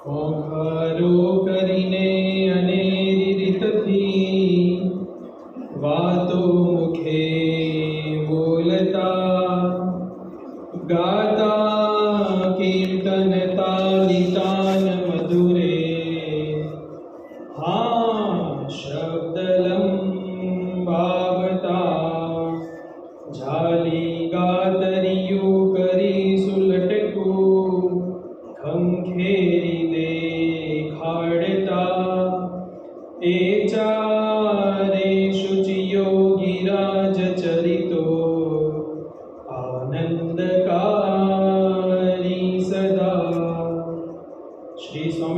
ખોખરો કરીને અનેરી રીતથી વાતો મુખે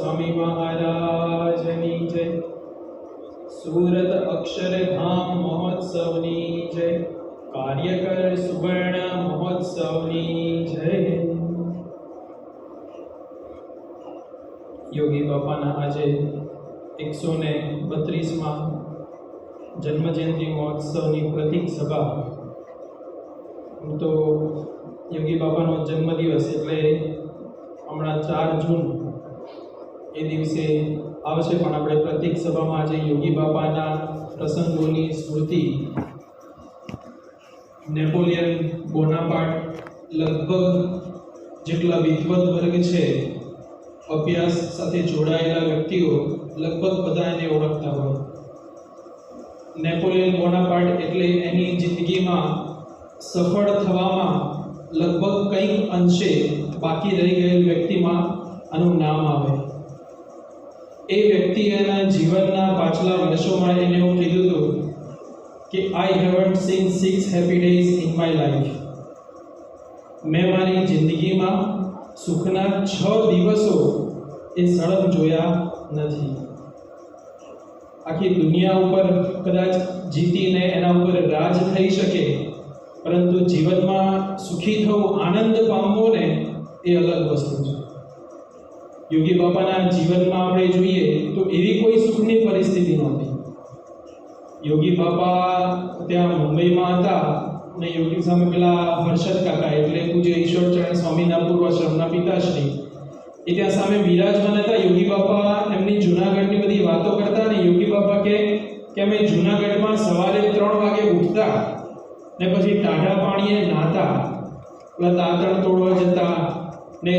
સ્વામી મહારાજની જય. સુરત અક્ષરધામ મહોત્સવની જય. કાર્યકર સુવર્ણ મહોત્સવની જય. યોગી બાપાના આજે એકસો ને બત્રીસમાં જન્મજયંતિ મહોત્સવની પ્રતિક સભા. તો યોગી બાપાનો જન્મદિવસ એટલે હમણાં ચાર જૂન એ દિવસે આવશે. પણ આપણે પ્રતિક સભામાં આજે યોગી બાપાના પ્રસંગોની સ્મૃતિ, નેપોલિયન બોનાપાર્ટ લગભગ જેટલા વિદ્વત વર્ગ છે, અભ્યાસ સાથે જોડાયેલા વ્યક્તિઓ લગભગ બધા એને ઓળખતા હોય. નેપોલિયન બોનાપાર્ટ એટલે એની જિંદગીમાં સફળ થવામાં લગભગ કંઈક અંશે બાકી રહી ગયેલ વ્યક્તિમાં આનું નામ આવે. એ વ્યક્તિ એના જીવનના પાછલા વર્ષોમાં એને એવું કીધું હતું કે I haven't seen six happy days in my life મેં મારી જિંદગીમાં સુખના છ દિવસો એ સળંગ જોયા નથી. આખી દુનિયા ઉપર કદાચ જીતીને એના ઉપર રાજ થઈ શકે, પરંતુ જીવનમાં સુખી થવું આનંદ પામવો ને એ અલગ વસ્તુ છે. યોગી બાપાના જીવનમાં આપણે જોઈએ તો એવી કોઈ સુખની પરિસ્થિતિ નહોતી. યોગી બાપા ત્યાં મુંબઈમાં હતા અને યોગી સામે પેલા હર્ષદ કાકા એટલે પૂજ્ય ઈશ્વરચરણ સ્વામીના પૂર્વાશ્રમના પિતાશ્રી, એ ત્યાં સામે બિરાજમાન હતા. યોગી બાપા એમની જૂનાગઢની બધી વાતો કરતા ને યોગી બાપા કે અમે જૂનાગઢમાં સવારે ત્રણ વાગે ઉઠતા ને પછી ટાઢા પાણીએ નાહતા, પેલા દાંતણ તોડવા જતા ને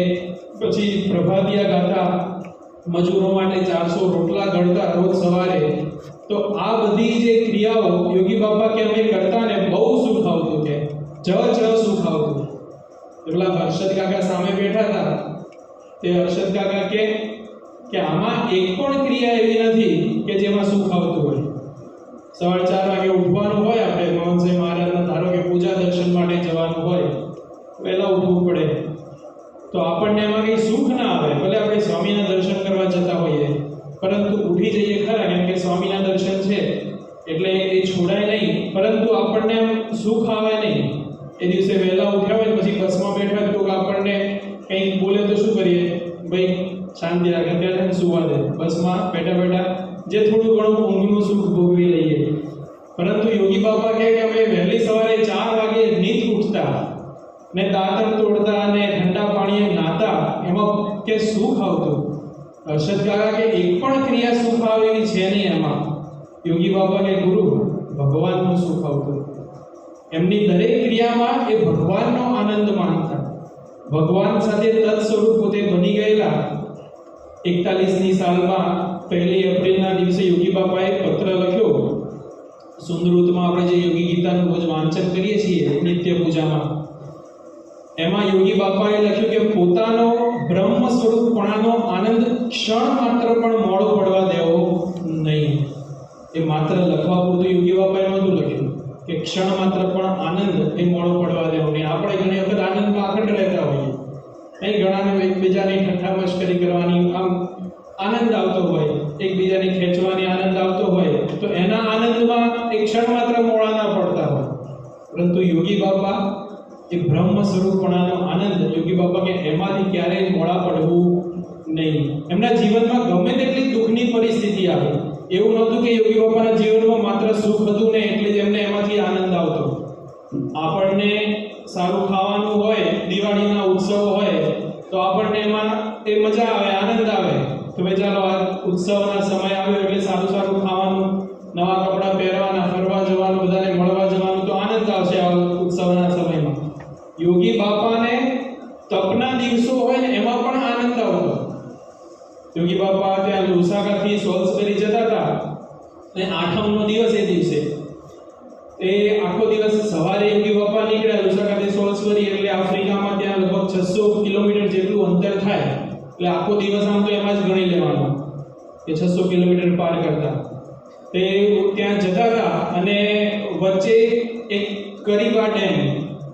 પછી પ્રભાતિયા ગાતા, મજૂરો માટે ચારસો રોટલા ગણતા રોજ સવારે. તો આ બધી જે ક્રિયાઓ યોગી બાપા કે અમે કરતા ને બહુ સુખ આવતું કે, જ જ સુખ આવતું. પેલા હર્ષદ કાકા સામે બેઠા હતા. તે હર્ષદ કાકા કે કે આમાં એક પણ ક્રિયા એવી નથી કે જેમાં સુખ આવતું હોય. સવાર ચાર વાગે ઉઠવાનું હોય, આપણે મોહનસિંહ મહારાજના ધારો કે પૂજા દર્શન માટે જવાનું હોય પહેલાં ઉઠવું પડે. તો આપણને એમાં કંઈ સુખ ના આવે, ભલે આપણે સ્વામીના દર્શન કરવા જતા હોઈએ, પરંતુ ઉઠી જઈએ ખરા, કેમ કે સ્વામીના દર્શન છે, એટલે એ છોડાય નહીં, પરંતુ આપણને સુખ આવે નહીં. એ દિવસે વહેલા ઉઠ્યા હોય પછી બસમાં બેઠા તો આપણને કંઈક બોલે તો શું કરીએ? ભાઈ, શાંતિ રાખે ત્યારે સુવા દે. બસમાં બેઠા બેઠા જે થોડું ઘણું ઊંઘનું સુખ ભોગવી લઈએ. પરંતુ યોગી બાપા કહે કે અમે વહેલી સવારે ચાર વાગે નીત ઉઠતા. ને દાંતણ તોડતા અને ઠંડા પાણીએ નાતા એમાં કે સુખ આવતું. હર્ષદ કાકા કે એક પણ ક્રિયા સુખ આવે એવી છે નહીં એમાં? યોગી બાપા કે ગુરુ, ભગવાનનું સુખ આવતું. એમની દરેક ક્રિયામાં એ ભગવાનનો આનંદ માનતા ભગવાન સાથે તત્સ્વરૂપ પોતે બની ગયેલા. એકતાલીસની સાલમાં પહેલી એપ્રિલના દિવસે યોગી બાપાએ પત્ર લખ્યો. સુંદરૃતમાં આપણે જે યોગી ગીતાનું રોજ વાંચન કરીએ છીએ, નિત્ય પૂજામાં. એમાં યોગી બાપાએ લખ્યું કે પોતાનો બ્રહ્મ સ્વરૂપપણાનો આનંદ ક્ષણ માત્ર પણ મોડો પડવા દેવો નહીં. એ માત્ર લખવા પૂરતું યોગી બાપાએ નહોતું લખ્યું કે ક્ષણ માત્ર પણ આનંદ એ મોડો પડવા દેવો નહીં. આપણે ઘણી વખત આનંદમાં અખંડ રહેતા હોઈએ. અહીં ઘણાને એકબીજાની ઠઠ્ઠા મશ્કરી કરવાની આમ આનંદ આવતો હોય, એકબીજાને ખેંચવાની આનંદ આવતો હોય, તો એના આનંદમાં એક ક્ષણ માત્ર મોડા ના પડતા હોય. પરંતુ યોગી બાપા એ બ્રહ્મ સ્વરૂપણાનો આનંદ યોગી બાબા કે એમાંથી ક્યારેય મોડા પડવું નહીં. એમના જીવનમાં ગમે તેટલી દુઃખની પરિસ્થિતિ આવે, એવું નહોતું કે યોગી બાબાના જીવનમાં માત્ર સુખ હતું ને એટલે જ એમને એમાંથી આનંદ આવતો. આપણને સારું ખાવાનું હોય, દિવાળીના ઉત્સવ હોય, તો આપણને એમાં એ મજા આવે, આનંદ આવે. કે ભાઈ ચાલો, આ ઉત્સવના સમય આવ્યો એટલે સારું સારું ખાવાનું, નવા કપડાં પહેરવાના, ફરવા જવાનું, બધાને મળવા જવાનું તો આનંદ આવશે આ ઉત્સવના સમયમાં યોગી બાપાને તપના દિવસો હોય ને એમાં પણ આનંદ આવતો યોગી બાપા ત્યાં લુસાકાથી સોલ્સબરી જતા હતા અને આઠમનો દિવસ એ દિવસે એ આખો દિવસ સવારે યોગી બાપા નીકળ્યા લુસાકાથી સોલ્સબરી એટલે આફ્રિકામાં ત્યાં લગભગ છસો કિલોમીટર જેટલું અંતર થાય એટલે આખો દિવસ આમ તો એમાં જ ગણી લેવાનો. કે છસો કિલોમીટર પાર કરતા. તે ત્યાં જતા હતા અને વચ્ચે એક કરીબા ડેમ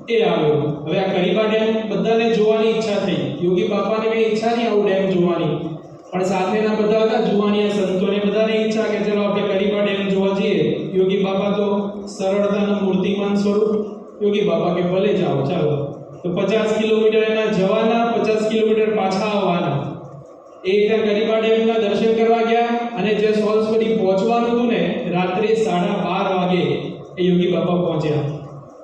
એ આવ્યો. હવે આ કરીબા ડેમ બધાને જોવાની ઈચ્છા થઈ. યોગી બાપાને કઈ ઈચ્છા નહીં આવું ડેમ જોવાની. પણ સાથેના બધા હતા જુવાનિયા સંતોને બધાને ઈચ્છા કે ચલો આપણે કરીબા ડેમ જોવા જઈએ. યોગી બાપા તો સરળતાનું મૂર્તિમાન સ્વરૂપ. યોગી બાપા કે ભલે જાઓ, ચાલો. તો પચાસ કિલોમીટર એના જવાના, પચાસ કિલોમીટર પાછા એ રીતે ગરીબા ડેમના દર્શન કરવા ગયા અને જે સોલ્સબરી પહોંચવાનું હતું ને, રાત્રે સાડા બાર વાગે એ યોગી બાપા પહોંચ્યા.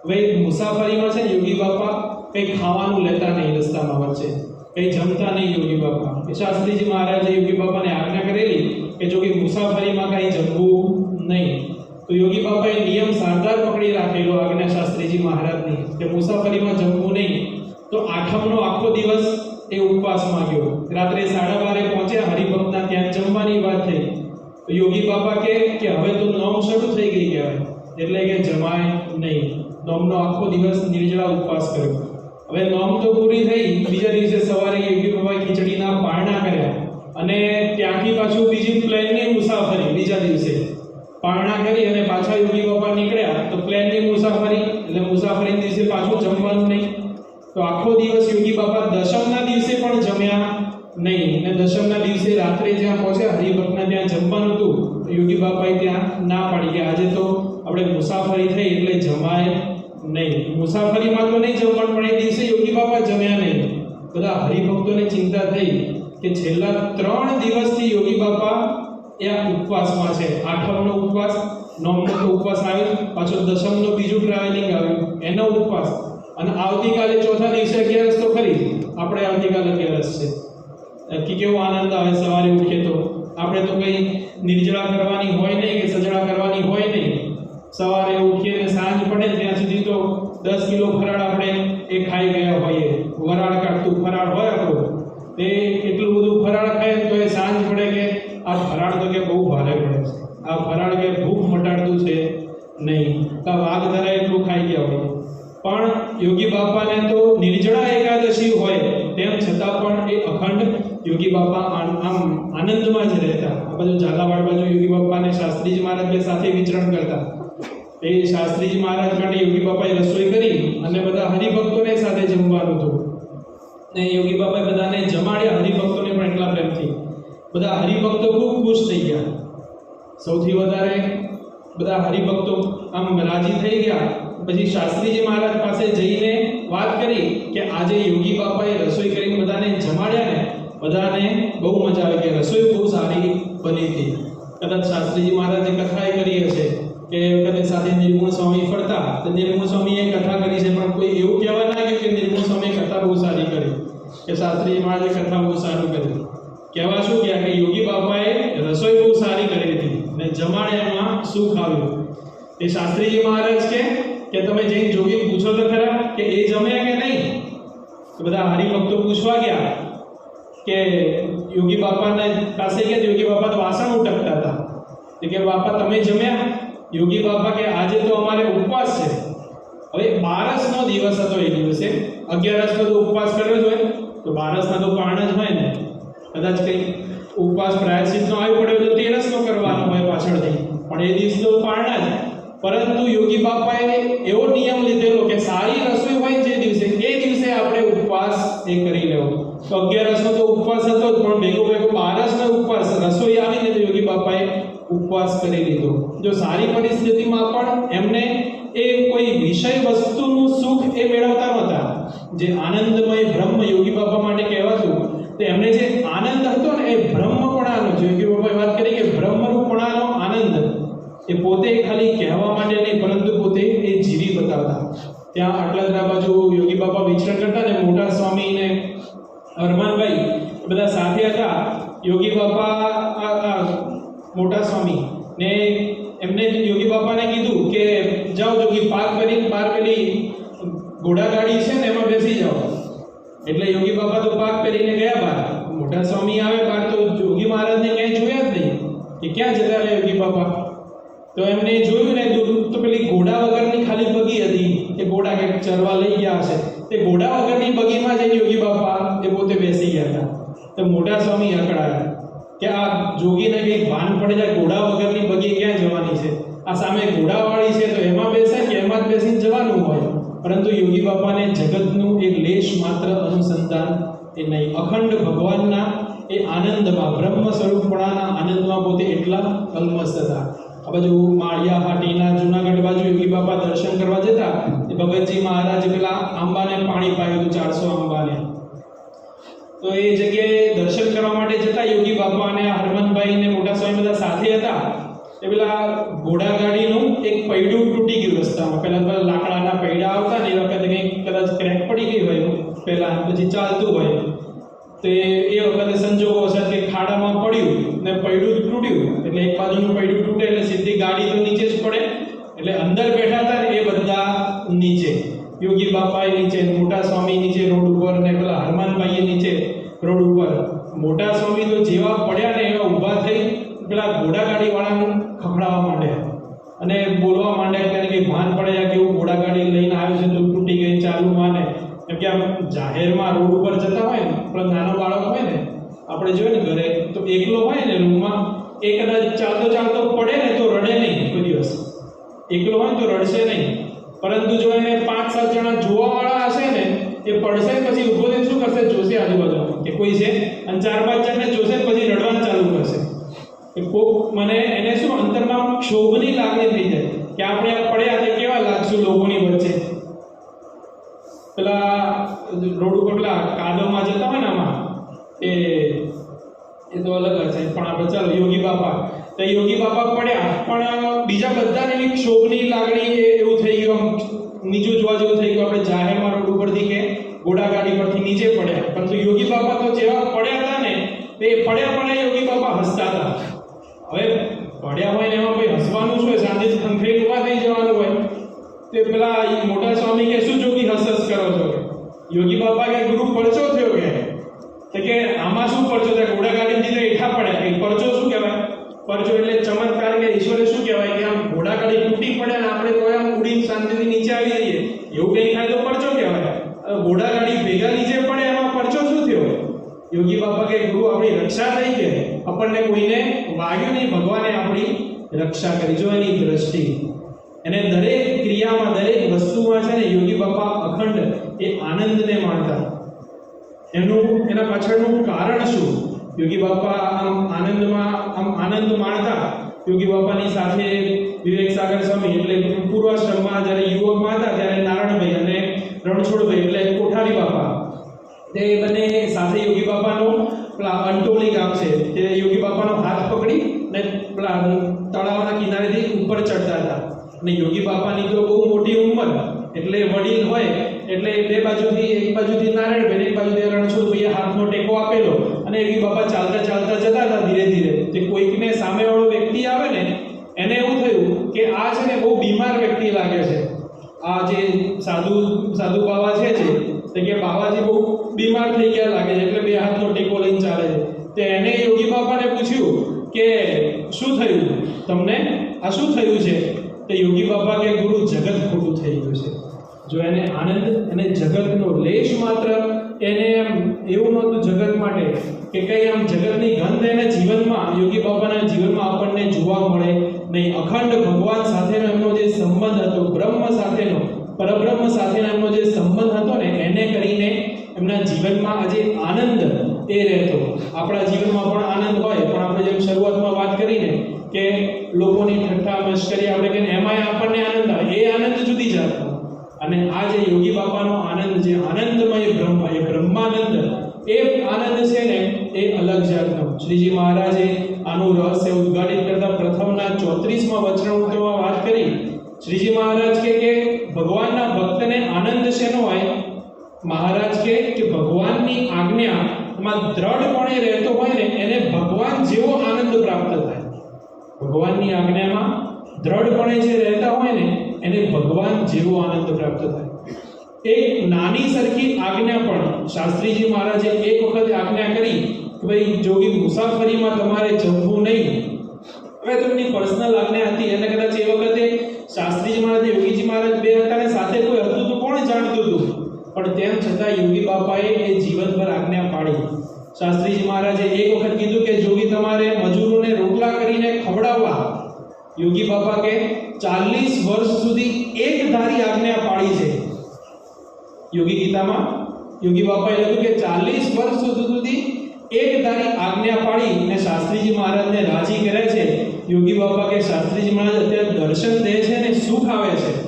હવે મુસાફરીમાં છે યોગી બાપા કંઈ ખાવાનું લેતા નહીં રસ્તામાં વચ્ચે. કંઈ જમતા નહીં યોગી બાપા. શાસ્ત્રીજી મહારાજે યોગી બાપાને આજ્ઞા કરેલી કે જો કે મુસાફરીમાં કંઈ જમવું નહીં. તો યોગી બાપાએ નિયમ સારદાર પકડી રાખેલો આજ્ઞા શાસ્ત્રીજી મહારાજની કે મુસાફરીમાં જમવું નહીં. તો આઠમનો આખો દિવસ એ ઉપવાસમાં ગયો. રાત્રે સાડા બારે પહોંચ્યા હરિભક્તના ત્યાં જમવાની વાત થઈ. યોગી બાપા કે કે હવે તો નોમ શરૂ થઈ ગઈ કહેવાય. એટલે કે જમાય નહીં. નોમનો આખો દિવસ નિર્જળા ઉપવાસ કર્યો. હવે નોમ તો પૂરી થઈ, બીજા દિવસે સવારે યોગી બાપા ખીચડીના પારણા કર્યા. અને ત્યાંથી પાછું બીજી પ્લેનની મુસાફરી, બીજા દિવસે. પારણા કરી અને પાછા યોગી બાપા નીકળ્યા. તો પ્લેનની મુસાફરી, એટલે મુસાફરી દિવસે પાછું જમવાનું નહીં. તો આખો દિવસ યોગી બાપા દશમના દિવસે પણ જમ્યા નહીં. અને દશમના દિવસે રાત્રે જ્યાં પહોંચ્યા, હરિભક્તના ત્યાં જમવાનું હતું યોગી બાપાએ ત્યાં ના પાડી કે આજે તો આપણે મુસાફરી થઈ એટલે જમાય નહીં. મુસાફરીમાં તો નહીં જમવાનું, પણ એ દિવસે યોગી બાપા જમ્યા નહીં. બધા હરિભક્તોને ચિંતા થઈ કે છેલ્લા ત્રણ દિવસથી યોગી બાપા એ ઉપવાસમાં છે. આઠમનો ઉપવાસ, નવમનો ઉપવાસ આવ્યો પાછો દશમનો બીજું ટ્રાવેલિંગ આવ્યું. એનો ઉપવાસ. અને આવતીકાલે ચોથા દિવસે અગિયારસ તો ખરી. આપણે આવતીકાલે અગિયારસ છે કે કેવો આનંદ આવે સવારે ઉઠીએ તો? આપણે તો કંઈ નિર્જળા કરવાની હોય નહીં કે સજળા કરવાની હોય નહીં. સવારે ઉઠીએ ને સાંજ પડે ત્યાં સુધી તો દસ કિલો ફરાળ આપણે એ ખાઈ ગયા હોઈએ. વરાળ કાઢતું ફરાળ હોય આપણું. તે એટલું બધું ફરાળ ખાય તો એ સાંજ પડે કે આ ફરાળ તો કે બહુ ભારે પડે આ ફરાળ કે ભૂખ મટાડતું છે નહીં. તો વાઘ ધરા એટલું ખાઈ ગયા હોય. પણ યોગી બાપાને તો નિર્જળા એકાદશી હોય, તેમ છતાં પણ એ અખંડ યોગી બાપા આમ આનંદમાં જ રહેતા. આ બાજુ ઝાલાવાડ બાજુ યોગી બાપાને શાસ્ત્રીજી મહારાજ સાથે વિચરણ કરતા. એ શાસ્ત્રીજી મહારાજ માટે યોગી બાપાએ રસોઈ કરી અને બધા હરિભક્તોને સાથે જમવાનું હતું. ને યોગી બાપાએ બધાને જમાડ્યા, હરિભક્તોને પણ એટલા પ્રેમથી. બધા હરિભક્તો ખૂબ ખુશ થઈ ગયા. સૌથી વધારે બધા હરિભક્તો આમ રાજી થઈ ગયા. પછી શાસ્ત્રીજી મહારાજ પાસે જઈને વાત કરી કે આજે યોગી બાપાએ રસોઈ કરીને બધાને જમાડ્યા ને, બધાને બહુ મજા આવી કે રસોઈ બહુ સારી બની હતી. કદાચ શાસ્ત્રીજી મહારાજે કથા કરી હશે કે કદાચ સાથે નિર્ગુણ સ્વામી ફરતા, તો નિર્ગુણ સ્વામીએ કથા કરી છે, પણ કોઈ એવું કહેવા ના કે નિર્ગુણ સ્વામીએ કથા બહુ સારી કરી, કે શાસ્ત્રીજી મહારાજે કથા બહુ સારું કરી. કહેવા શું કે યોગી બાપાએ રસોઈ બહુ સારી કરી હતી અને જમાડ્યામાં સુખ આવ્યું. એ શાસ્ત્રીજી મહારાજ કે કે તમે જઈને જોગી પૂછો તો ખરા કે એ જમ્યા કે નહીં? તો બધા હરિભક્તો પૂછવા ગયા કે યોગી બાપાને પાસે ગયા યોગી બાપા તો વાસણ ઉટકતા હતા. કે બાપા, તમે જમ્યા? યોગી બાપા કે આજે તો અમારે ઉપવાસ છે. હવે બારસનો દિવસ હતો એ દિવસે. અગિયારસનો તો ઉપવાસ કર્યો જ હોય. તો બારસના તો પાણ જ હોય ને. કદાચ કંઈ ઉપવાસ પ્રાયશ્ચિતનો આવી પડ્યો તો તેરસનો કરવાનો હોય પાછળથી. પણ એ દિવસ તો પારણા જ. પરંતુ યોગી બાપાએ એવો નિયમ લીધેલો કે સારી રસોઈ હોય જે દિવસે, એ દિવસે આપણે ઉપવાસ એ કરી લેવો. તો અગિયાર અગિયારસનો તો ઉપવાસ હતો જ, પણ ભેગો ભેગો બારસનો ઉપવાસ, રસોઈ આવીને તો યોગી બાપાએ ઉપવાસ કરી લીધો. જો સારી પરિસ્થિતિમાં પણ એમને એ કોઈ વિષય વસ્તુનું સુખ એ મેળવતા નહોતા. જે આનંદમય બ્રહ્મ યોગી બાપા માટે કહેવાતું, તો એમને જે આનંદ હતો ને, એ બ્રહ્મપણાનો યોગી બાપાએ વાત કરી કે બ્રહ્મરૂપણાનો આનંદ એ પોતે ખાલી કહેવા માટે નહીં, પરંતુ પોતે એ જીવી બતાવતા. ત્યાં આટલા બાજુ યોગી બાપા વિચરણ કરતા ને મોટા સ્વામી ને હરમાનભાઈ બધા સાથે હતા. યોગી બાપા મોટા સ્વામી ને એમને યોગી બાપાને કીધું કે, જાઓ જોગી પાર કરી પાર કરી. ઘોડાગાડી છે ને એમાં બેસી જાઓ. એટલે યોગી બાપા તો પાક કરીને ગયા બહાર મોટા સ્વામી આવે બહાર તો યોગી મહારાજને ક્યાંય જોયા જ નહીં. કે ક્યાં જતા રહ્યા યોગી બાપા? તો એમને જોયું ને દૂર તો પેલી ઘોડા વગરની ખાલી બગી હતી કે ઘોડા કે ચરવા લઈ ગયા હશે. તે ઘોડા વગરની બગીમાં જઈને યોગી બાપા એ પોતે બેસી ગયા હતા. તો મોટા સ્વામી અકળાયા કે આ જોગીને કંઈક ભાન પડે જાય ઘોડા વગરની બગી ક્યાં જવાની છે? આ સામે ઘોડાવાળી છે, તો એમાં બેસે કે એમાં જ બેસીને જવાનું હોય? પરંતુ યોગી બાપાને જગતનું એક લેશ માત્ર અનુસંધાન એ નહીં. અખંડ ભગવાનના એ આનંદમાં બ્રહ્મ સ્વરૂપણાના આનંદમાં પોતે એટલા અલમસ્ત હતા. આ બાજુ માળિયા હાટીના જુનાગઢ બાજુ યોગી બાપા દર્શન કરવા જતા એ ભગતજી મહારાજ પેલા આંબાને પાણી પાયું ચારસો આંબાને. તો એ જગ્યાએ દર્શન કરવા માટે જતા યોગી બાપા અને હરમનભાઈ ને મોટા સ્વામી બધા સાથે હતા. એ પેલા ઘોડાગાડીનું એક પૈડું તૂટી ગયું રસ્તામાં. પહેલા પેલા લાકડાના પૈડા આવતા ને એ વખતે કંઈક કદાચ ક્રેક પડી ગઈ હોય પહેલા પછી ચાલતું હોય. તો એ વખતે સંજોગો વસાત કે ખાડામાં પડ્યું. ને પૈડું તૂટ્યું. એટલે એક બાજુનું પૈડું તૂટે એટલે સીધી ગાડી તો નીચે જ પડે. એટલે અંદર બેઠા હતા ને એ બધા નીચે. યોગી બાપાએ નીચે, મોટા સ્વામી નીચે રોડ ઉપર ને પેલા હરમાનભાઈએ નીચે રોડ ઉપર. મોટા સ્વામી તો જેવા પડ્યા ને એવા ઊભા થઈ પેલા ઘોડાગાડી વાળાનું ખખડાવવા માંડ્યા. અને બોલવા માંડ્યા ત્યારે કંઈ ભાન પડે કે હું ઘોડાગાડી લઈને આવ્યો છે તો તૂટી ગઈ ચાલુ માને. કેમ કે આમ જાહેરમાં રોડ ઉપર જતા હોય ને, પેલા નાનો બાળક હોય ને આપણે જોઈએ ને ઘરે, તો એકલો હોય ને રૂમમાં એ કદાચ ચાલતો ચાલતો પડે ને તો રડે નહીં કોઈ દિવસ. એકલો હોય ને તો રડશે નહીં. પરંતુ જો એને પાંચ, સાત જણા જોવાવાળા હશે ને, એ પડશે પછી ઊભો થઈને શું કરશે? જોશે આજુબાજુ. કે કોઈ છે? અને ચાર, પાંચ જણને જોશે પછી રડવાનું ચાલુ કરશે. કે કોક મને એને શું અંતરમાં ક્ષોભની લાગણી થઈ જાય. કે આપણે પડ્યા તે કેવા લાગશું લોકોની વચ્ચે? પેલા રોડ ઉપર પેલા કાદવમાં જતા હોય ને આમાં એ એ તો અલગ છે, પણ આપણે ચાલો, યોગી બાપા. તો યોગી બાપા પડ્યા, પણ બીજા બધાને એવી ક્ષોભની લાગણી એવું થઈ ગયું નીચું જોવા જેવું થઈ ગયું, આપણે જાહેરમાં રોડ ઉપરથી કે ઘોડાગાડી પરથી નીચે પડ્યા પરંતુ યોગી બાપા તો જેવા પડ્યા હતા ને તે પડ્યા પડ્યા યોગી બાપા હસતા હતા હવે પડ્યા હોય ને એમાં કોઈ હસવાનું શું હોય શાંતિથી ખંખેરી ઊભા થઈ જવાનું હોય તે પેલા ઈ મોટા સ્વામી કે શું જોગી હસ હસ કરો છો યોગી બાપા કે ગુરુ પરચો થયો કે તો કે આમાં શું પરચો થાય ઘોડાગાડીથી તો હેઠા પડ્યા એ પરચો શું કહેવાય પરચો એટલે ચમત્કાર કે ઈશ્વરે શું કહેવાય કે આમ ઘોડાગાડી તૂટી પડે ને આપણે તો આમ ઉડીને શાંતિથી નીચે આવી જઈએ એવું કંઈ થાય તો પરચો કહેવાય હવે ઘોડાગાડી ભેગા નીચે પડે એમાં પરચો શું થયો યોગી બાપા કે ગુરુ આપણી રક્ષા થઈ કે આપણને કોઈને વાગ્યું નહીં ભગવાને આપણી રક્ષા કરી જો એની દ્રષ્ટિ એને દરેક ક્રિયામાં દરેક વસ્તુમાં છે ને યોગી બાપા અખંડ એ આનંદને માણતા એનું પાછળનું કારણ શું? યોગી બાપા આમ આનંદમાં, આમ આનંદ માણતા યોગી બાપાની સાથે વિવેક સાગર સ્વામી એટલે પૂર્વાશ્રમમાં જ્યારે યુવકમાં હતા ત્યારે નારાયણભાઈ અને રણછોડભાઈ એટલે કોઠારી બાપા. તે બંને સાથે યોગી બાપાનો પેલા અંટોલી ગામ છે. તે યોગી બાપાનો હાથ પકડી ને પેલા તળાવના કિનારેથી ઉપર ચડતા હતા. અને યોગી બાપાની તો બહુ મોટી ઉંમર, એટલે વડીલ હોય એટલે બે બાજુથી, એક બાજુથી નારાયણભાઈ એક બાજુથી રણછોડભાઈએ હાથનો ટેકો આપેલો અને એવી બાપા ચાલતા ચાલતા જતા હતા ધીરે ધીરે. તે કોઈકને સામેવાળો વ્યક્તિ આવે ને, એને એવું થયું કે આ છે ને બહુ બીમાર વ્યક્તિ લાગે છે. આ જે સાધુ સાધુ બાવા છે જે, તો કે બાવાજી બહુ બીમાર થઈ ગયા લાગે છે, એટલે બે હાથનો ટેકો લઈને ચાલે છે. તો એને યોગી બાપાને પૂછ્યું કે શું થયું? તમને આ શું થયું છે? તો યોગી બાપા કે ગુરુ જગત ખોટું થઈ ગયું છે. જો એને આનંદ અને જગતનો લેશ માત્ર એને એમ એવું નહોતું જગત માટે કે કઈ આમ જગતની ગંધ એને જીવનમાં, યોગી બાપાના જીવનમાં આપણને જોવા મળે નહીં. અખંડ ભગવાન સાથેનો એમનો જે સંબંધ હતો, બ્રહ્મ સાથેનો, પરબ્રહ્મ સાથેનો એમનો જે સંબંધ હતો ને, એને કરીને એમના જીવનમાં આજે આનંદ એ રહેતો. આપણા જીવનમાં પણ આનંદ હોય, પણ આપણે જેમ શરૂઆતમાં વાત કરીને કે લોકોની ઠઠ્ઠા મશ્કરી આપણે કે એમાંય આપણને આનંદ આવે. એ આનંદ જુદી જાતનો અને આ જે યોગી બાપાનો આનંદ જે આનંદમય બ્રહ્મ, એ બ્રહ્માનંદ, એ આનંદ છે ને, એ અલગ જાતનો. શ્રીજી મહારાજે આનું રહસ્ય ઉદ્ઘાટિત કરતા પ્રથમના ચોત્રીસમાં વચનામૃતમાં વાત કરી. શ્રીજી મહારાજ કે કે, ભગવાનના ભક્તને આનંદ શેનો હોય? મહારાજ કે કે, ભગવાનની આજ્ઞામાં દ્રઢપણે રહેતો હોય ને, એને ભગવાન જેવો આનંદ પ્રાપ્ત થાય. ભગવાનની આજ્ઞામાં દ્રઢપણે જે રહેતા હોય ને એને ભગવાન જેવો આનંદ પ્રાપ્ત થાય. એક નાની સરખી આજ્ઞા પણ શાસ્ત્રીજી મહારાજે એક વખત આજ્ઞા કરી કે ભાઈ, જોગી મુસાફરીમાં તમારે જમવું નહીં. હવે તેમની પર્સનલ આજ્ઞા હતી. એને કદાચ એ વખતે શાસ્ત્રીજી મહારાજ યોગીજી મહારાજ બે હતા ને સાથે કોઈ હતું તો કોણ જાણતું હતું? પણ તેમ છતાં યોગી બાપાએ એ જીવનભર આજ્ઞા પાડી. શાસ્ત્રીજી મહારાજે એક વખત કીધું કે, જોગી, તમારે મજૂરોને રોટલા કરીને ખવડાવવા યોગી બાપા કે ચાલીસ વર્ષ સુધી એક ધારી આજ્ઞા પાડી છે. યોગી ગીતામાં યોગી બાપાએ લખ્યું કે ચાલીસ વર્ષ સુધી એક ધારી આજ્ઞા પાડી અને શાસ્ત્રીજી મહારાજને રાજી કરે છે. યોગી બાપા કે શાસ્ત્રીજી મહારાજ અત્યારે દર્શન દે છે ને સુખ આવે છે.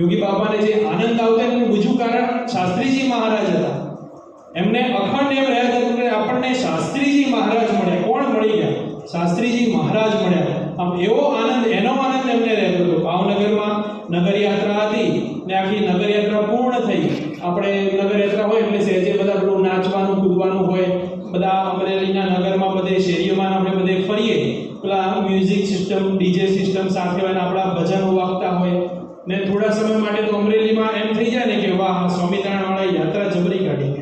યોગી બાપાને જે આનંદ આવતો એનું બીજું કારણ શાસ્ત્રીજી મહારાજ હતા. એમને અખંડ એમ રહ્યા કે આપણને શાસ્ત્રીજી મહારાજ મળ્યા. કોણ મળી ગયા? શાસ્ત્રીજી મહારાજ મળ્યા. આમ એવો આનંદ, એનો આનંદ એમને રહેતો હતો. ભાવનગરમાં નગર યાત્રા હતી ને આખી નગર યાત્રા પૂર્ણ થઈ. આપણે નગર યાત્રા હોય એટલે સહેજે બધા પેલું નાચવાનું, કૂદવાનું હોય. બધા અમરેલીના નગરમાં બધે શેરીઓમાં આપણે બધે ફરીએ. પેલા મ્યુઝિક સિસ્ટમ, ડીજે સિસ્ટમ સાથે હોય આપણા ભજનો વાગતા હોય. ને થોડા સમય માટે તો અમરેલીમાં એમ થઈ જાય ને કે વાહ સ્વામિનારાયણવાળા યાત્રા જબરી કાઢી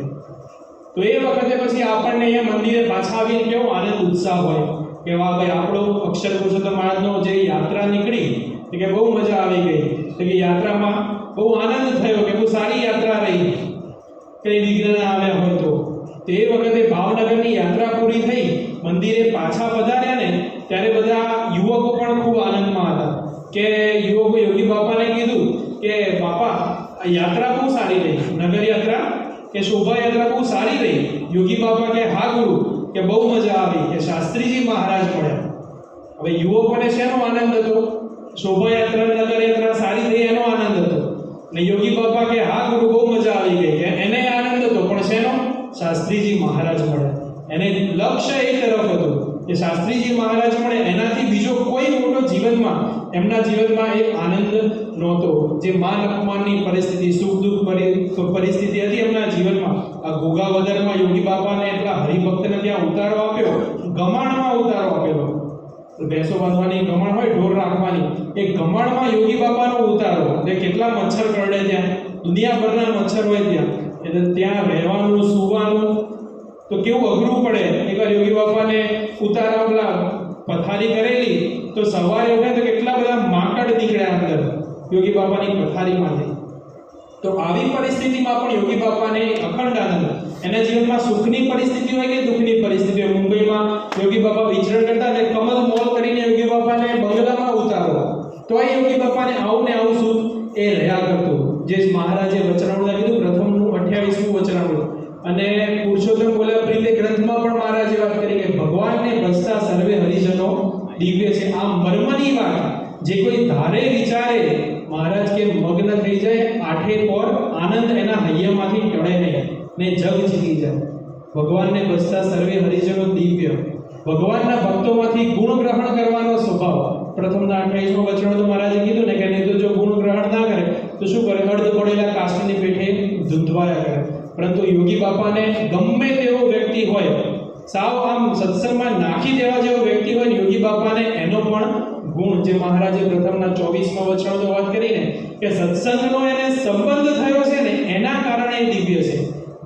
તો એ વખતે પછી આપણને અહીંયા મંદિરે પાછા આવીને કેવો આનંદ, ઉત્સાહ હોય. વાહ ભાઈ આપણો અક્ષર પુરુષોત્તમ મહારાજનો જે યાત્રા નીકળી તો કે બહુ મજા આવી ગઈ. તો કે યાત્રામાં બહુ આનંદ થયો કે બહુ સારી યાત્રા રહી. કઈ વિઘ્ન ના આવ્યા હોય તો. તે વખતે ભાવનગરની યાત્રા પૂરી થઈ, મંદિરે પાછા પધાર્યા ને, ત્યારે બધા યુવકો પણ ખૂબ આનંદમાં હતા. કે યુવકો યોગી બાપાને કીધું કે, બાપા યાત્રા બહુ સારી રહી. નગર યાત્રા કે શોભાયાત્રા બહુ સારી રહી. યોગી બાપા કે, હા ગુરુ. કે બહુ મજા આવી કે શાસ્ત્રીજી મહારાજ મળ્યા. હવે યુવકોને શેનો આનંદ હતો? શોભાયાત્રા નગરયાત્રા સારી થઈ એનો આનંદ હતો. ને યોગી બાપા કે, હા, ગુરુ, બહુ મજા આવી ગઈ. કે એને આનંદ હતો, પણ શેનો? શાસ્ત્રીજી મહારાજ મળ્યા. એને લક્ષ્ય એ તરફ હતું. કે શાસ્ત્રીજી મહારાજ મળે, એનાથી બીજો કોઈ મોટો જીવનમાં એમના જીવનમાં એ આનંદ નહોતો. જે માન અપમાનની પરિસ્થિતિ, સુખ દુઃખ પરી- પરિસ્થિતિ હતી એમના જીવનમાં. આ ગોગાવદરમાં યોગી બાપાને એટલા હરિભક્તને ત્યાં ઉતારો આપ્યો, ગમાણમાં ઉતારો આપેલો. ભેંસો બાંધવાની ગમણ હોય, ઢોર રાખવાની, એ ગમણમાં યોગી બાપાનો ઉતારો. એટલે કેટલા મચ્છર કરડે ત્યાં? દુનિયાભરના મચ્છર હોય ત્યાં. એટલે ત્યાં રહેવાનું, સૂવાનું તો કેવું અઘરું પડે? એકવાર યોગી બાપાને ઉતારા પથારી કરેલી, તો સવારે ઉઠે તો કેટલા બધા માકડ નીકળ્યા અંદર, યોગી બાપાની પથારીમાંથી તો આવી પરિસ્થિતિમાં પણ યોગી બાપાને અખંડ આનંદ. એના જીવનમાં સુખની પરિસ્થિતિ હોય કે દુઃખની પરિસ્થિતિ હોય? મુંબઈમાં યોગી બાપા વિચરણ કરતા અને કમલ મોલ કરીને યોગી બાપાને બંગલામાં ઉતારો. તોય યોગી બાપાને આવું ને આવું સુખ એ રહ્યા કરતું. જે મહારાજે વચનામૃત કીધું, પ્રથમનું અઠ્યાવીસમું વચનામૃત. અને પુરુષોત્તમ બોલ્યા પ્રીતે ગ્રંથમાં પણ મહારાજે વાત કરી કે ભગવાનને ભજતા સર્વે હરિજનો દિવ્ય છે. આ મર્મની વાત. જે કોઈ ધારે વિચારે, મહારાજ કે મગ્ન થઈ જાય, આઠે પર આનંદ એના હૈયામાંથી ટળે નહીં. ને જગ જીતી જાય. ભગવાનને ભજતા સર્વે હરિજનો દિવ્ય. ભગવાનના ભક્તોમાંથી ગુણ ગ્રહણ કરવાનો સ્વભાવ. પ્રથમના અઠાવીસમાં વચનો તો મહારાજે કીધું ને કે નહીં, તો જો ગુણ ગ્રહણ ના કરે, તો શું કરે? અર્ધ પડેલા કાષ્ટની પેઠે ધૂંધવાયા કરે. પરંતુ યોગી બાપાને ગમે તેવો વ્યક્તિ હોય, સાવ આમ સત્સંગમાં નાખી દેવા જેવો વ્યક્તિ હોય યોગી બાપાને એનો પણ ગુણ. જે મહારાજે પ્રથમના ચોવીસમાં વચનો વાત કરીને કે સત્સંગનો એને સંબંધ થયો છે ને એના કારણે એ દિવ્ય છે.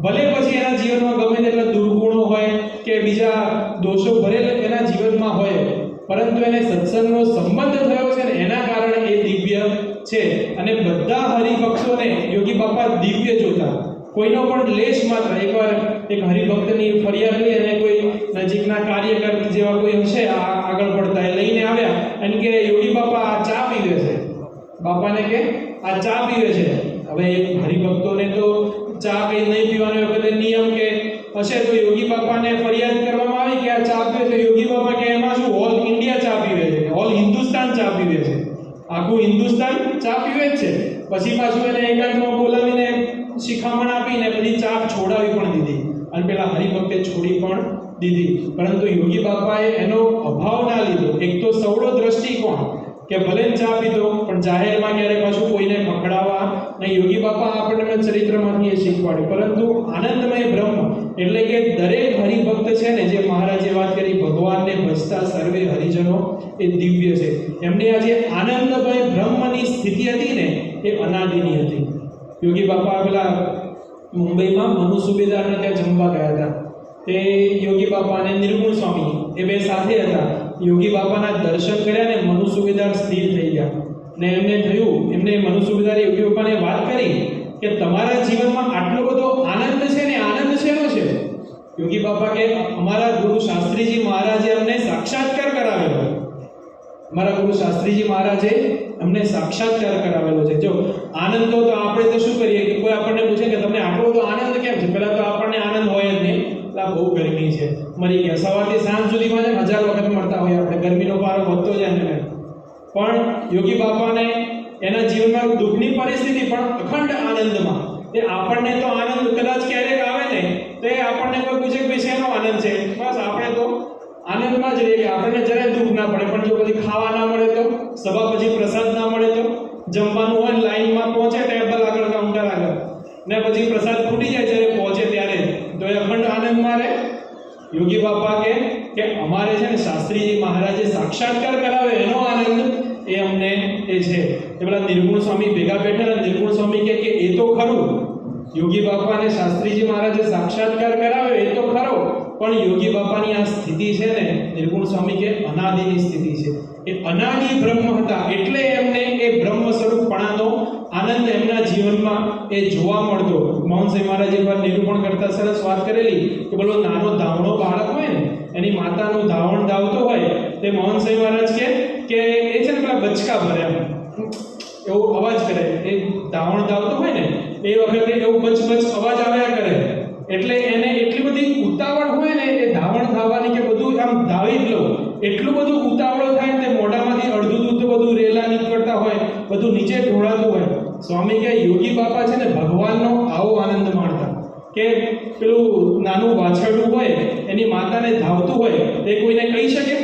ભલે પછી એના જીવનમાં ગમે તેટલા દુર્ગુણો હોય કે બીજા દોષો ભરેલ એના જીવનમાં હોય, પરંતુ એને સત્સંગનો સંબંધ થયો છે ને એના કારણે એ દિવ્ય છે. અને બધા હરિભક્તોને યોગી બાપા દિવ્ય જોતા. કોઈનો પણ લેશ માત્ર એકવાર એક હરિભક્તની લઈ અને કોઈ નજીકના કાર્યકર જેવા કોઈ હશે, આ આગળ પડતા એ લઈને આવ્યા. અને કે, યોગી બાપા, આ ચા પીવે છે. બાપાને કે, આ ચા પીવે છે. હવે હરિભક્તોને તો ચા કઈ નહીં પીવાનો વખતે નિયમ કે હશે તો યોગી બાપાને ફરિયાદ કરવામાં આવી કે આ ચા પીવે છે. યોગી બાપા કે, એમાં શું ઓલ ઇન્ડિયા ચા પીવે છે? ઓલ હિન્દુસ્તાન ચા પીવે છે? આખું હિન્દુસ્તાન ચા પીવે જ છે. પછી પાછું એને એકાંતમાં બોલાવીને શિખામણ આપીને પછી ચા છોડાવી પણ દીધી. અને પેલા હરિભક્તે છોડી પણ દીધી. પરંતુ યોગી બાપાએ એનો અભાવ ના લીધો. એક તો સવડો દ્રષ્ટિકોણ કે ભલે ને ચા પીધો, પણ જાહેરમાં ક્યારે પાછું કોઈને પકડાવા નહીં યોગી બાપા આપણને ચરિત્રમાંથી એ શીખવાડ્યું. પરંતુ આનંદમય બ્રહ્મ એટલે કે દરેક હરિભક્ત છે ને, જે મહારાજે વાત કરી, ભગવાનને ભજતા સર્વે હરિજનો, એ દિવ્ય છે. એમની આ જે આનંદમય બ્રહ્મની સ્થિતિ હતી ને, એ અનાદિની હતી. યોગી બાપા પેલા મુંબઈમાં મનુ સુબેદારને ત્યાં જમવા ગયા હતા. તે યોગી બાપા અને નિર્ગુણ સ્વામી એ બે સાથે હતા. યોગી બાપાના દર્શન કર્યા ને મનુ સુબેદાર સ્થિર થઈ ગયા. ને એમને થયું, એમને મનુ સુબેદારે યોગી બાપાને વાત કરી કે તમારા જીવનમાં આટલો બધો આનંદ છે ને આનંદ શેનો છે? યોગી બાપા કે, અમારા ગુરુ શાસ્ત્રીજી મહારાજે અમને સાક્ષાત્કાર કરાવેલો. અમારા ગુરુ શાસ્ત્રીજી મહારાજે અમને સાક્ષાત્કાર કરાવેલો છે. જો, આનંદ તો આપણે તો શું કરીએ? કે કોઈ આપણને પૂછે કે, તમને આટલો બધો આનંદ કેમ છે? પહેલાં તો આપણને આનંદ હોય જ નહીં. બહુ ગરમી છે. મરી ગયા સવારથી સાંજ સુધીમાં છે હજાર વખત મળતા હોય આપણે. ગરમીનો પારો વધતો જાય ને પણ યોગી બાપાને એના જીવનમાં દુઃખની પરિસ્થિતિ પણ અખંડ આનંદમાં. એ આપણને તો આનંદ કદાચ ક્યારેક આવે ને, તો એ આપણને કોઈ પૂછે કે શેનો આનંદ છે? બસ આપણે તો આનંદમાં જ રહીએ. આપણને જરાય દુઃખ ના પડે. પણ જો પછી ખાવા ના મળે તો, સભા પછી પ્રસાદ ના મળે તો, જમવાનું હોય લાઈનમાં પહોંચે ટેબલ આગળ, કાઉન્ટર આગળ. ને પછી પ્રસાદ ખૂટી જાય જ્યારે પહોંચે ત્યારે. તો એ અખંડ આનંદમાં રહે યોગી બાપા કે કે અમારે છે ને શાસ્ત્રીજી મહારાજે સાક્ષાત્કાર કરાવે એનો આનંદ એ અમને એ છે. એ પેલા નિર્ગુણ સ્વામી ભેગા બેઠા નિર્ગુણ સ્વામી કે કે એ તો ખરું. યોગી બાપાને શાસ્ત્રીજી મહારાજે સાક્ષાત્કાર કરાવ્યો, એ તો ખરો. પણ યોગી બાપાની આ સ્થિતિ છે ને, નિર્ગુણ સ્વામી કે અનાદિની સ્થિતિ છે. એ અનાદિ બ્રહ્મ હતા એટલે એમને એ બ્રહ્મ સ્વરૂપપણાનો આનંદ એમના જીવનમાં એ જોવા મળતો. મોહનસિંહ મહારાજ એક વાર નિરૂપણ કરતા સરસ વાત કરેલી કે બોલો, નાનો ધાવણો બાળક હોય ને, એની માતાનું ધાવણ ધાવતો હોય, તે મોહનસિંહ મહારાજ કે કે એ છે ને પેલા બચકા ભર્યા એવો અવાજ કરે. એ ધાવણ ધાવતો હોય ને, એ વખતે એવું બચ બચ અવાજ આવ્યા કરે. એટલે એને એટલી બધી ઉતાવળ હોય ને, એ ધાવણ ધાવવાની કે બધું આમ ધાવી જ લો એટલું બધું ઉતાવળ થાય તે મોઢામાંથી અડધું દૂધ બધું રેલા નીકળતા હોય, બધું નીચે ઢોળાતું હોય. સ્વામી કે યોગી બાપા છે ને, ભગવાનનો આવો આનંદ માણતા. કે પેલું નાનું વાછરડું હોય, એની માતાને ધાવતું હોય તે કોઈને કહી શકે?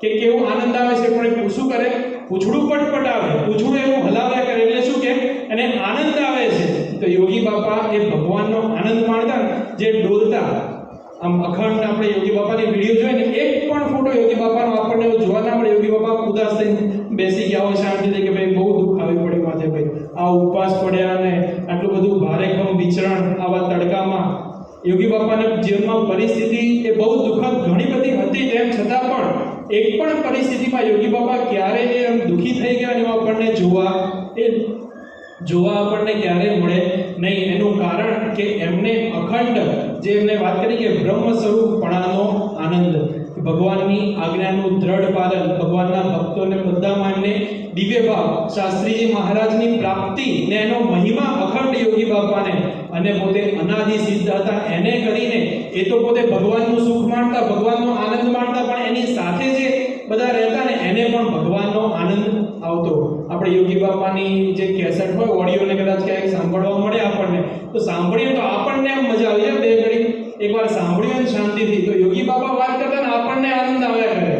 કે કેવો આનંદ આવે છે, પણ એ પૂછું કરે? પૂછડું પટપટ આવે પૂછડું એવું હલાવ્યા કરે એટલે શું કે એને આનંદ આવે છે. તો યોગી બાપા એ ભગવાનનો આનંદ માણતા જે ડોલતા, આમ અખંડ આપણે યોગી બાપાની વીડિયો જોઈએ ને એક પણ ફોટો યોગી બાપાનો આપણને જોવા ના મળે. યોગી બાપા ઉદાસ થઈને બેસી ગયા હોય શાંતિથી કે ભાઈ બહુ દુઃખ આવી પડ્યું માથે ભાઈ. આ ઉપવાસ પડ્યા અને આટલું બધું ભારેખમ વિચરણ આવા તડકામાં. યોગી બાપાના જીવનમાં પરિસ્થિતિ એ બહુ દુઃખદ ઘણી બધી હતી તેમ છતાં પણ એક પણ પરિસ્થિતિમાં યોગી બાપા ક્યારે એ આમ દુઃખી થઈ ગયા એમાં આપણને જોવા એ જોવા આપણને ક્યારે મળે નહીં. એનું કારણ કે એમને અખંડ જે એમને વાત કરી કે બ્રહ્મ સ્વરૂપપણાનો આનંદ ભગવાનની આજ્ઞાનું દ્રઢ પાલન, ભગવાનના ભક્તોને બધા માનને દિવ્ય ભાવ. શાસ્ત્રીજી મહારાજની પ્રાપ્તિ ને એનો મહિમા અખંડ યોગી બાપાને અને પોતે અનાદિ સિદ્ધ હતા. એને કરીને એ તો પોતે ભગવાનનું સુખ માણતા ભગવાનનો આનંદ માણતા પણ એની સાથે જે બધા રહેતા ને, એને પણ ભગવાનનો આનંદ આવતો. આપણે યોગી બાપાની જે કેસેટ હોય, ઓડિયોને કદાચ ક્યાંક સાંભળવા મળે આપણને. તો સાંભળીએ તો આપણને એમ મજા આવી જાય બે ઘડી. એકવાર સાંભળ્યું ને શાંતિથી. તો યોગી બાપા વાત કરતા ને આપણને આનંદ આવ્યા કરે.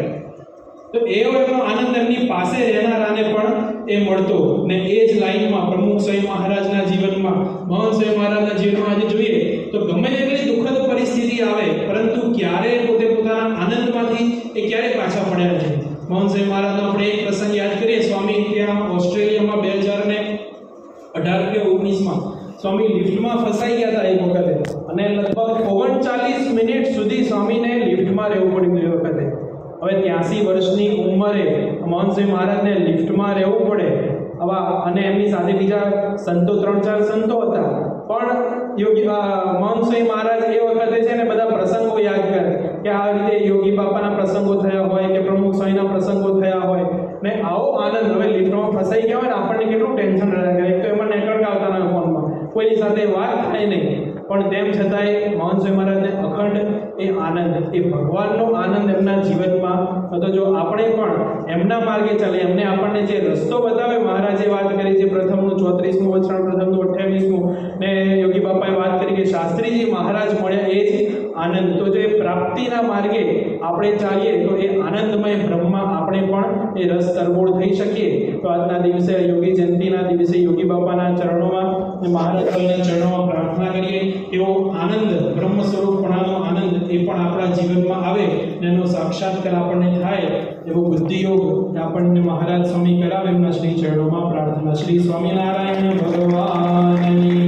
તો એવો એનો આનંદ એમની પાસે રહેનારાને પણ એ મળતો. ને એ જ લાઈનમાં પ્રમુખ સ્વામી મહારાજના જીવનમાં મહંત સ્વામી મહારાજના જીવનમાં આજે જોઈએ તો ગમે તેટલી દુઃખદ પરિસ્થિતિ આવે, પરંતુ ક્યારે પોતે પોતાના આનંદમાંથી એ ક્યારે પાછા પડ્યા નથી મહંત સ્વામી મહારાજનો આપણે એક પ્રસંગ યાદ કરીએ. સ્વામી ત્યાં ઓસ્ટ્રેલિયામાં બે હજાર ને અઢાર કે ઓગણીસમાં સ્વામી લિફ્ટમાં ફસાઈ ગયા હતા એક વખતે. અને લગભગ ઓગણચાલીસ મિનિટ સુધી સ્વામીને લિફ્ટમાં રહેવું પડ્યું એ વખતે. હવે ત્યાંસી વર્ષની ઉંમરે મોહનસિંહ મહારાજને લિફ્ટમાં રહેવું પડે. આવા અને એમની સાથે બીજા સંતો ત્રણ ચાર સંતો હતા. પણ યોગી અ, મોહનસિંહ મહારાજ એ વખતે છે ને બધા પ્રસંગો યાદ કરે કે આ રીતે યોગી બાપાના પ્રસંગો થયા હોય કે પ્રમુખ સ્વામીના પ્રસંગો થયા હોય. ને આવો આનંદ હવે લિફ્ટમાં ફસાઈ ગયા હોય ને આપણને કેટલું ટેન્શન રહે એક તો એમાં નેટવર્ક આવતા ના ફોનમાં. કોઈની સાથે વાત થાય નહીં. પણ તેમ છતાંય મોહન મહારાજને અખંડ એ આનંદ, એ ભગવાનનો આનંદ એમના જીવનમાં. હતો જો આપણે પણ એમના માર્ગે ચાલે એમને આપણને જે રસ્તો બતાવે, મહારાજે વાત કરી છે પ્રથમનું, ચોત્રીસમું વચન, પ્રથમનું, અઠ્યાવીસમું, ને યોગી બાપાએ વાત કરી કે શાસ્ત્રીજી મહારાજ મળ્યા એ જ આનંદ. તો જે પ્રાપ્તિના માર્ગે આપણે ચાલીએ, તો એ આનંદમય બ્રહ્મમાં આપણે પણ એ રસ તરબોળ થઈ શકીએ. તો આજના દિવસે યોગી જયંતિના દિવસે યોગી બાપાના ચરણોમાં અને મહારાજના ચરણોમાં પ્રાર્થના કરીએ. એવો આનંદ, બ્રહ્મ સ્વરૂપણાનો આનંદ એ પણ આપણા જીવનમાં આવે અને એનો સાક્ષાત્કાર આપણને થાય એવો બુદ્ધિયોગ આપણને મહારાજ સ્વામી કરાવે એમના શ્રી ચરણોમાં પ્રાર્થના. શ્રી સ્વામિનારાયણ ભગવાન